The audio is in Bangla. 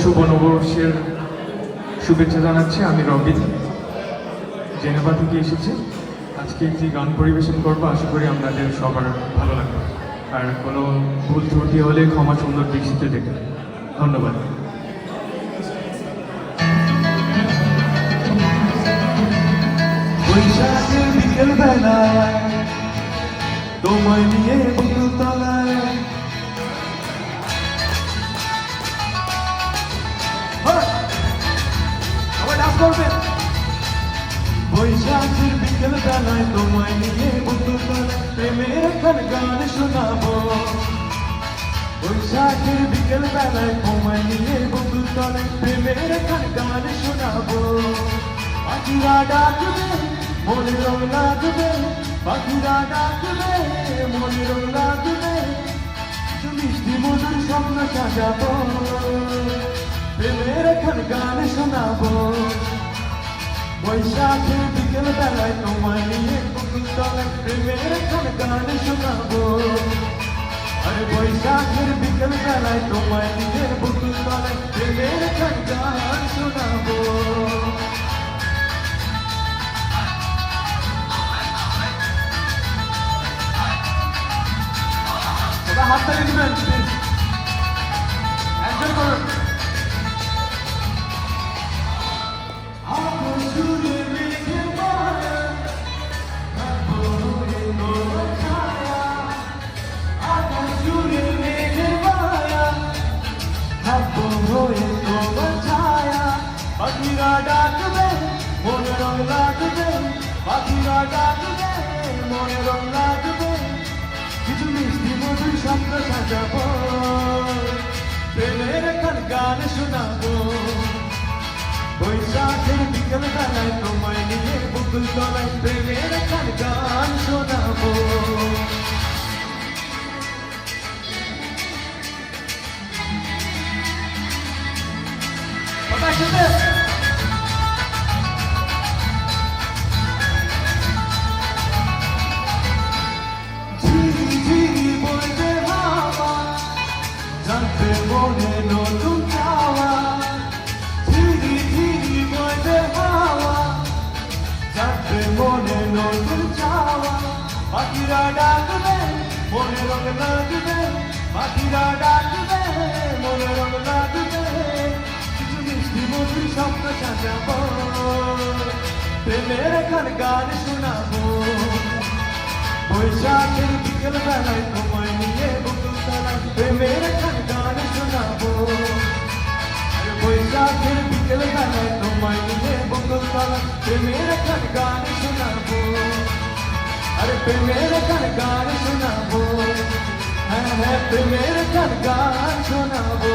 শুভ নববর্ষের শুভেচ্ছা জানাচ্ছি আমি রবিন জেনেভা থেকে এসেছি। আজকে একটি গান পরিবেশন করব, আশা করি আপনাদের সবার ভালো লাগবে। আর কোনো ভুল ত্রুটি হলে ক্ষমা সুন্দর দৃষ্টিতে দেখে ধন্যবাদ। বিকেল বেলায় তোমায় নিয়ে বন্ধু তলায় বৈশাখের বিকেল বেলায় তোমায় নিয়ে বন্ধু তলায় প্রেমের এখন গান শোনাবো। বৈশাখের বিকেল বেলায় তোমায় নিয়ে বন্ধু তলায় প্রেমের এখন গান শোনাবো। পাখিরা ডাকবে মনে রং লাগবে। পাখিরা ডাকবে মনে রং লাগবে মিষ্টি মধুর স্বপ্ন সাজাবো। এখন গান শোনাবো। বৈশাখের বিকেল বেলায় তোমায় নিয়ে বকুল তলায় প্রেমের এখন গান শোনাবো। আরে বৈশাখের বিকেল বেলায় তোমায় নিয়ে বকুল তলায় প্রেমের এখন গান শোনাবো। হাত তালি দিবেন। পাখিরা ডাকবে, মনে রং লাগবে। পাখিরা ডাকবে, মনে রং লাগবে। কিছু মিষ্টি মধুর শব্দ সাজাবো। প্রেমের এখন গান শোনাবো। বৈশাখের বিকেল বেলায় তোমায় নিয়ে বুকুল তলায় প্রেমের পাখিরা ডাকবে, মনে রং লাগবে। পাখিরা ডাকবে, মনে রং লাগবে। কিছু মিষ্টি মধুর স্বপ্ন সাজাবো। প্রেমের এখন গান শোনাবো। বৈশাখের বিকেল বেলায় তোমায় নিয়ে প্রেমের এখন গান শোনাবো। বৈশাখের বিকেল বেলায় তোমায় নিয়ে বকুল তলায় প্রেমের এখন গান শোনাবো। প্রেমের এখন গান শোনাবো হ্যাঁ হ্যাঁ প্রেমের এখন গান শোনাবো